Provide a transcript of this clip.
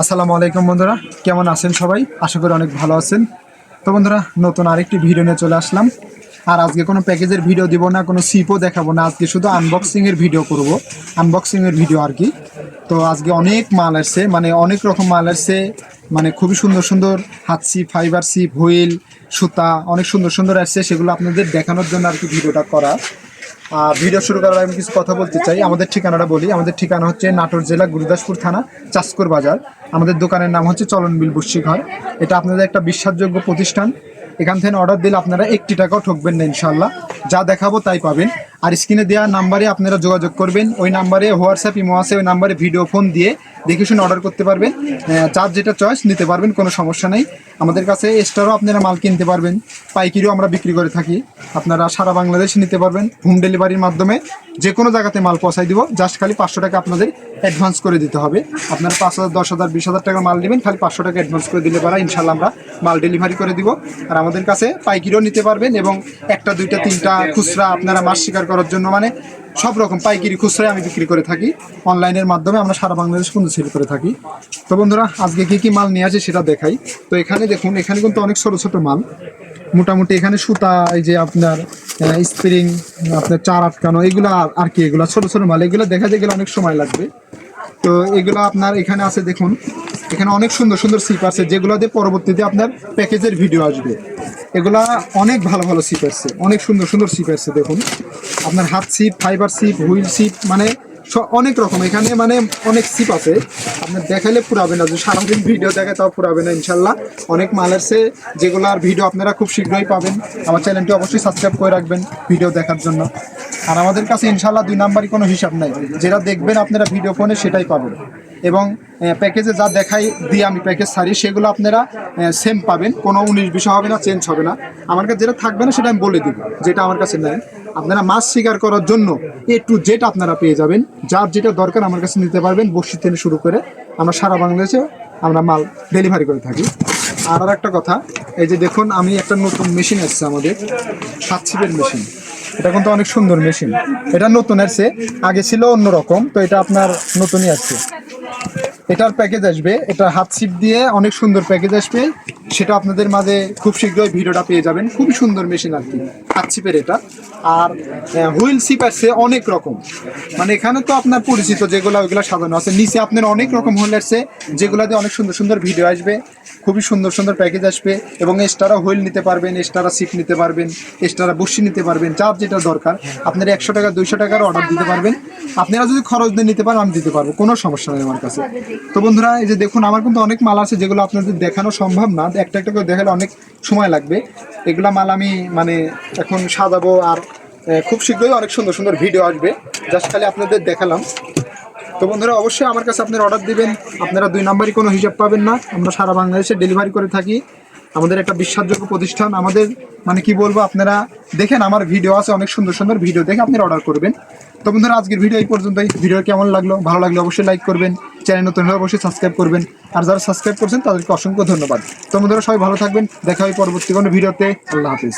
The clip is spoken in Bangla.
আসসালামু আলাইকুম বন্ধুরা, কেমন আছেন সবাই? আশা করি অনেক ভালো আছেন। তো বন্ধুরা, নতুন আরেকটি ভিডিও নিয়ে চলে আসলাম। আর আজকে কোনো প্যাকেজের ভিডিও দিব না, কোনো সিপও দেখাবো না। আজকে শুধু আনবক্সিংয়ের ভিডিও করব আনবক্সিংয়ের ভিডিও আর কি। তো আজকে অনেক মাল আসছে মানে অনেক রকম মাল আসছে। মানে খুবই সুন্দর সুন্দর হাত সিপ ফাইবার সিপ হুইল, সুতা, অনেক সুন্দর সুন্দর আসছে। সেগুলো আপনাদের দেখানোর জন্য আর কি ভিডিওটা করা। ভিডিও শুরু করার আমি কিছু কথা বলতে চাই। আমাদের ঠিকানাটা বলি। আমাদের ঠিকানা হচ্ছে নাটোর জেলা গুরুদাসপুর থানা চাষকর বাজার। আমাদের দোকানের নাম হচ্ছে চলন বিল বুসি ঘর। এটা আপনাদের একটা বিশ্বাসযোগ্য প্রতিষ্ঠান। এখান থেকে অর্ডার দিলে আপনারা একটি টাকাও ঠকবেন না ইনশাল্লাহ যা দেখাবো তাই পাবেন। আর স্ক্রিনে দেওয়া নাম্বারে আপনারা যোগাযোগ করবেন। ওই নাম্বারে হোয়াটসঅ্যাপ, ইমো আছে, ওই নাম্বারে ভিডিও ফোন দিয়ে দেখে শুনে অর্ডার করতে পারবেন। চার যেটা চয়েস নিতে পারবেন, কোনো সমস্যা নেই। আমাদের কাছে এক্সট্রারও আপনারা মাল কিনতে পারবেন। পাইকিরিও আমরা বিক্রি করে থাকি। আপনারা সারা বাংলাদেশ নিতে পারবেন। হোম ডেলিভারির মাধ্যমে যে কোনো জায়গাতে মাল পৌঁছাই দিব। জাস্ট খালি পাঁচশো টাকা আপনাদের অ্যাডভান্স করে দিতে হবে। আপনারা পাঁচ হাজার, দশ হাজার, বিশ হাজার টাকা মাল নেবেন, খালি পাঁচশো টাকা অ্যাডভান্স করে দিলে পারা ইনশাল্লাহ আমরা মাল ডেলিভারি করে দিব। আর আমাদের কাছে পাইকিরিও নিতে পারবেন এবং একটা, দুইটা, তিনটা খুচরা আপনারা মাছ শিকার করার জন্য মানে সব রকম পাইকারি খুচরাই আমি বিক্রি করে থাকি। অনলাইনের মাধ্যমে আমরা সারা বাংলাদেশ কিন্তু সেল করে থাকি। তো বন্ধুরা, আজকে কী কী মাল নিয়ে আসে সেটা দেখাই। তো এখানে দেখুন, এখানে কিন্তু অনেক ছোটো ছোটো মাল। মোটামুটি এখানে সুতা, এই যে আপনার স্প্রিং আপনার চার আটকানো, এগুলো আর- কি এগুলো? ছোটো ছোটো মাল। এগুলো দেখা যায় গেলে অনেক সময় লাগবে। তো এগুলো আপনার এখানে আছে দেখুন এখানে অনেক সুন্দর সুন্দর সিপ আছে, যেগুলো দিয়ে পরবর্তীতে আপনার প্যাকেজের ভিডিও আসবে। এগুলা অনেক ভালো ভালো সিপ আসছে অনেক সুন্দর সুন্দর সিপ আসছে দেখুন। আপনার হাত সিপ ফাইবার সিপ হুইল সিপ মানে অনেক রকম। এখানে মানে অনেক সিপ আছে। আপনার দেখাইলে পুরাবে না, যে সারাদিন ভিডিও দেখে তাও পুরাবে না ইনশাল্লাহ অনেক মাল আছে যেগুলো আর ভিডিও আপনারা খুব শীঘ্রই পাবেন। আমার চ্যানেলটি অবশ্যই সাবস্ক্রাইব করে রাখবেন ভিডিও দেখার জন্য। আর আমাদের কাছে ইনশাল্লাহ দুই নাম্বারই কোনো হিসাব নাই। যেটা দেখবেন আপনারা ভিডিও ফোনে সেটাই পাবেন। এবং প্যাকেজে যা দেখাই, দিয়ে আমি প্যাকেজ ছাড়ি, সেগুলো আপনারা সেম পাবেন। কোনো উনিশ বিষয় হবে না চেঞ্জ হবে না। আমার কাছে যেটা থাকবে না, সেটা আমি বলে দিব, যেটা আমার কাছে নেন আপনারা মাছ শিকার করার জন্য এ টু জেড আপনারা পেয়ে যাবেন। যার যেটা দরকার, আমার কাছে নিতে পারবেন। বসি থেকে শুরু করে আমরা সারা বাংলাদেশে আমরা মাল ডেলিভারি করে থাকি। আর আর একটা কথা, এই যে দেখুন, আমি একটা নতুন মেশিন এসছে আমাদের সাত ছিপের মেশিন এটা কিন্তু অনেক সুন্দর মেশিন এটা নতুন আসছে আগে ছিল অন্যরকম, তো এটা আপনার নতুনই আসছে। Robin. এটার প্যাকেজ আসবে। এটা হাত সিপ দিয়ে অনেক সুন্দর প্যাকেজ আসবে। সেটা আপনাদের মাঝে খুব শীঘ্রই ভিডিওটা পেয়ে যাবেন। খুবই সুন্দর মেশিন আর কি, হাত সিপের এটা। আর হুইল সিপ আসছে অনেক রকম। মানে এখানে তো আপনার পরিচিত যেগুলো ওইগুলো সাজানো আছে। নিচে আপনার অনেক রকম হুইল আসছে যেগুলো দিয়ে অনেক সুন্দর সুন্দর ভিডিও আসবে। খুবই সুন্দর সুন্দর প্যাকেজ আসবে এবং এক্সট্রা হুইল নিতে পারবেন এক্সট্রা সিপ নিতে পারবেন এক্সট্রা বসি নিতে পারবেন যার যেটা দরকার। আপনারা একশো টাকা, দুইশো টাকার অর্ডার দিতে পারবেন। আপনারা যদি খরচ দিয়ে নিতে পারেন, আমি দিতে পারব। কোনো সমস্যা নেই আমার কাছে। তো বন্ধুরা, এই যে দেখুন, আমার কিন্তু অনেক মাল আছে যেগুলো আপনাদের দেখানো সম্ভব না। একটা একটা করে দেখালে অনেক সময় লাগবে। এগুলা মাল আমি মানে এখন সাজাবো আর খুব শীঘ্রই অনেক সুন্দর সুন্দর ভিডিও আসবে। জাস্ট খালি আপনাদের দেখালাম। তো বন্ধুরা, অবশ্যই আমার কাছে আপনারা অর্ডার দিবেন। আপনারা দুই নাম্বারই কোনো হিসাব পাবেন না। আমরা সারা বাংলাদেশে ডেলিভারি করে থাকি। আমাদের একটা বিশ্বাসযোগ্য প্রতিষ্ঠান। আমাদের মানে কি বলব, আপনারা দেখেন, আমার ভিডিও আছে, অনেক সুন্দর সুন্দর ভিডিও দেখে আপনারা অর্ডার করবেন। তো বন্ধুরা, আজকের ভিডিও এই পর্যন্তই। ভিডিও কেমন লাগল, ভালো লাগলে অবশ্যই লাইক করবেন। চ্যানেল নতুন হলে অবশ্যই সাবস্ক্রাইব করবেন। আর যারা সাবস্ক্রাইব করছেন, তাদেরকে অসংখ্য ধন্যবাদ। তো বন্ধুরা, সবাই ভালো থাকবেন। দেখা হয় পরবর্তী কোনো ভিডিওতে আল্লাহ হাফিজ।